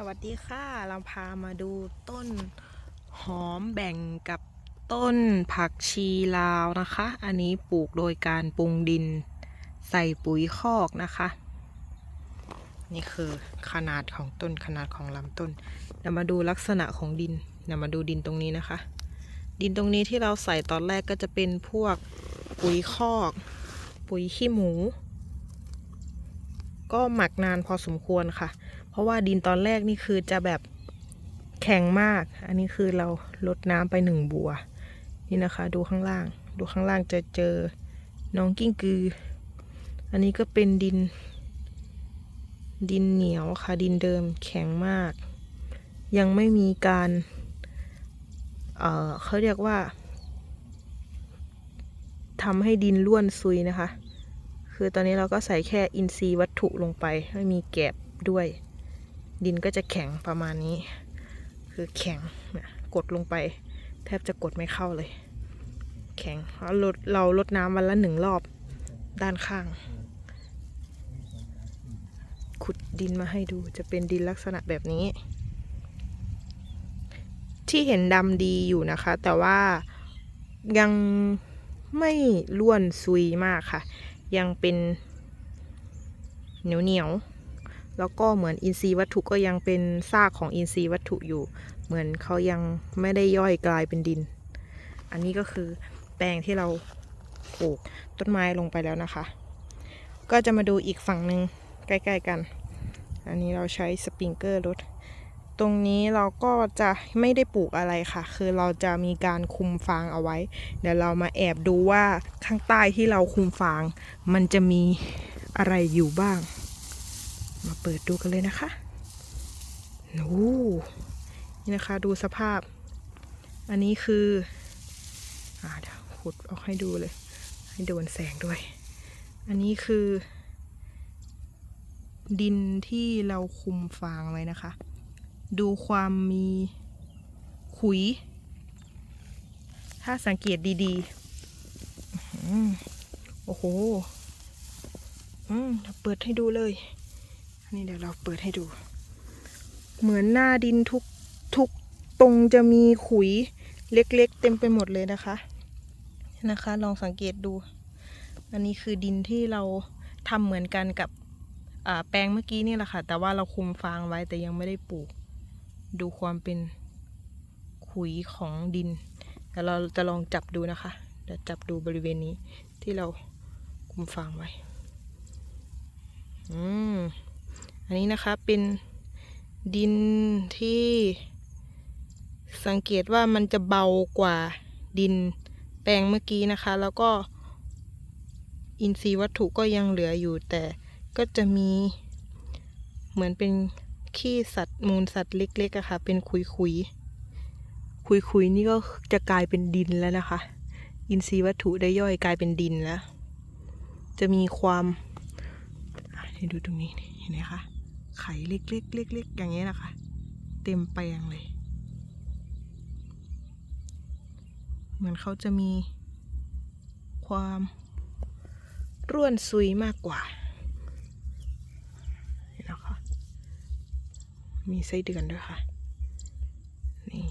สวัสดีค่ะ เราพามาดูต้นหอมแบ่งกับต้นผักชีลาวนะคะ อันนี้ปลูกโดยการปรุงดินใส่ปุ๋ยคอกนะคะ นี่คือขนาดของต้นขนาดของลำต้นเดี๋ยวมาดูลักษณะของดินเดี๋ยวมาดูดินตรงนี้นะคะ ดินตรงนี้ที่เราใส่ตอนแรกก็จะเป็นพวกปุ๋ยคอก ปุ๋ยขี้หมู ก็หมักนานพอสมควรค่ะ เพราะว่าดินตอนแรกนี่คือจะแบบแข็งมาก อันนี้คือเราลดน้ำไปหนึ่งบัว นี่นะคะ ดูข้างล่าง ดูข้างล่างจะเจอน้องกิ้งกือ อันนี้ก็เป็นดิน ดินเหนียวค่ะ ดินเดิมแข็งมาก ยังไม่มีการ เอ่อเขาเรียกว่าทำให้ดินร่วนซุยนะคะ คือตอนนี้เราก็ใส่แค่อินทรีย์วัตถุลงไป ไม่มีแกบด้วย ดินก็จะแข็งประมาณนี้ คือแข็งนี่ยกดลงไป แทบจะกดไม่เข้าเลย แข็งเพราลดเราลดน้ำวันละหนึ่งรอบด้านข้าง ขุดดินมาให้ดูจะเป็นดินลักษณะแบบนี้ ที่เห็นดำดีอยู่นะคะ แต่ว่ายังไม่ล้วนซุยมากค่ะ ยังเป็นเหนียวเหนียว แล้วก็เหมือนอินทรีย์วัตถุก็ยังเป็นซากของอินทรีย์วัตถุอยู่ เหมือนเขายังไม่ได้ย่อยกลายเป็นดิน อันนี้ก็คือแปลงที่เราปลูกต้นไม้ลงไปแล้วนะคะ ก็จะมาดูอีกฝั่งหนึ่งใกล้ๆกัน อันนี้เราใช้สปริงเกอร์รดตรงนี้เราก็จะไม่ได้ปลูกอะไรค่ะ คือเราจะมีการคุมฟางเอาไว้ เดี๋ยวเรามาแอบดูว่าข้างใต้ที่เราคุมฟาง มันจะมีอะไรอยู่บ้าง มาเปิดดูกันเลยนะคะโอ้นี่นะคะดูสภาพ อันนี้คืออ่าเดี๋ยวขุดออกให้ดูเลย ให้โดนแสงด้วย อันนี้คือ ดินที่เราคุมฟางไว้นะคะ ดูความมีขุย ถ้าสังเกตดีๆ โอ้โห อืมเปิดให้ดูเลย นนี้เดี๋ยวเราเปิดให้ดู เหมือนหน้าดินทุกทุกตรงจะมีขุยเล็กๆ เต็มไปหมดเลยนะคะนะคะ ลองสังเกตดู อันนี้คือดินที่เราทำเหมือนกันกับแปลงเมื่อกี้นี่แหละค่ะ แต่ว่าเราคุมฟางไว้แต่ยังไม่ได้ปลูก ดูความเป็นขุยของดินเดี๋ยวเราจะลองจับดูนะคะ เดี๋ยวจับดูบริเวณนี้ที่เราคุมฟางไว้ อืม อันนี้นะคะเป็นดินที่สังเกตว่ามันจะเบากว่าดินแปลงเมื่อกี้นะคะ แล้วก็อินทรีย์วัตถุก็ยังเหลืออยู่ แต่ก็จะมีเหมือนเป็นขี้สัตว์มูลสัตว์เล็กๆอะค่ะ เป็นคุยคุยคุยคุยๆนี่ก็จะกลายเป็นดินแล้วนะคะ อินทรีย์วัตถุได้ย่อยกลายเป็นดินแล้ว จะมีความให้ดูตรงนี้เห็นไหมคะ ไข่เล็กๆเล็กๆอย่างเงี้ยนะคะเต็มแปลงเลย เหมือนเขาจะมีความร่วนซุยมากกว่าเห็นแล้วค่ะ มีไส้เดือนด้วยค่ะ นี่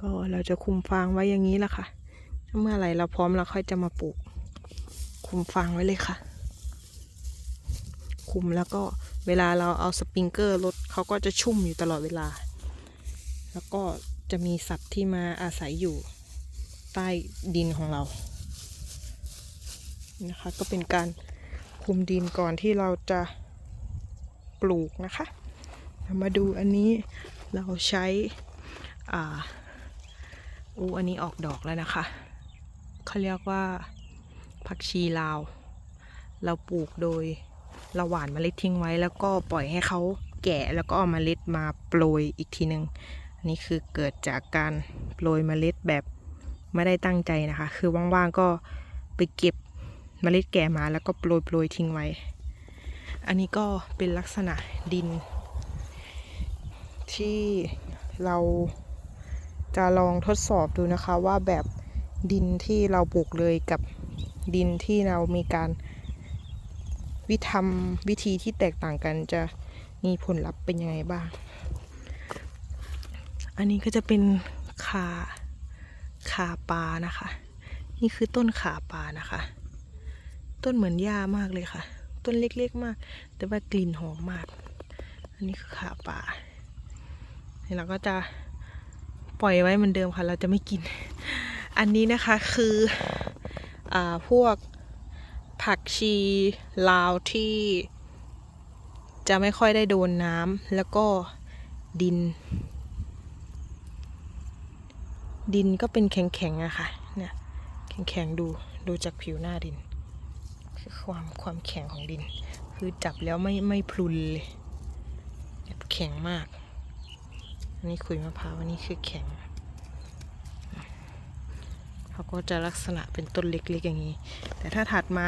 ก็เราจะคุมฟางไว้อย่างนี้แหละค่ะ เมื่อไหร่เราพร้อมเราค่อยจะมาปลูก คุมฟางไว้เลยค่ะ คุมแล้วก็เวลาเราเอาสปริงเกอร์ลดเขาก็จะชุ่มอยู่ตลอดเวลา แล้วก็จะมีสัตว์ที่มาอาศัยอยู่ใต้ดินของเรานะคะก็เป็นการคุมดินก่อนที่เราจะปลูกนะคะมาดูอันนี้เราใช้อ่าอู้อันนี้ออกดอกแล้วนะคะเขาเรียกว่าผักชีลาว เราปลูกโดย เราหว่านเมล็ดทิ้งไว้ แล้วก็ปล่อยให้เขาแก่แล้วก็เอาเมล็ดมาโปรยอีกทีหนึ่งนนี้คือเกิดจากการโปรยเมล็ดแบบไม่ได้ตั้งใจนะคะ คือว่างๆก็ไปเก็บเมล็ดแก่มาแล้วก็โปรยโปรยทิ้งไว้ อันนี้ก็เป็นลักษณะดิน ที่เราจะลองทดสอบดูนะคะว่าแบบดินที่เราปลูกเลยกับดินที่เรามีการ วิธรรมวิธีที่แตกต่างกันจะมีผลลัพธ์เป็นยังไงบ้าง อันนี้ก็จะเป็นขาขาปลานะคะ นี่คือต้นขาปลานะคะ ต้นเหมือนหญ้ามากเลยค่ะ ต้นเล็กๆมาก แต่ว่ากลิ่นหอมมาก อันนี้คือขาปลาเราก็จะปล่อยไว้เหมือนเดิมค่ะ เราจะไม่กิน อันนี้นะคะคืออ่าพวก ผักชี ลาวที่ จะไม่ค่อยได้โดนน้ำแล้วก็ดิน ดินก็เป็นแข็งๆอะค่ะเนี่ยแข็งๆดูดูจากผิวหน้าดิน คือความความแข็งของดิน คือจับแล้วไม่ไม่พลุนเลยแบบแข็งมาก อันนี้ขุยมะพร้าวอันนี้คือแข็ง เขาก็จะลักษณะเป็นต้นเล็กๆอย่างนี้ แต่ถ้าถัดมา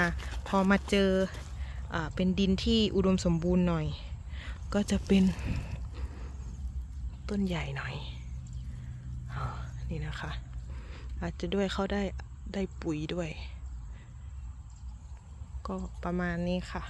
พอมาเจออเป็นดินที่อุดมสมบูรณ์หน่อย ก็จะเป็นต้นใหญ่หน่อยอนี่นะคะ อาจจะด้วยเขาได้ได้ปุ๋ยด้วย ก็ประมาณนี้ค่ะ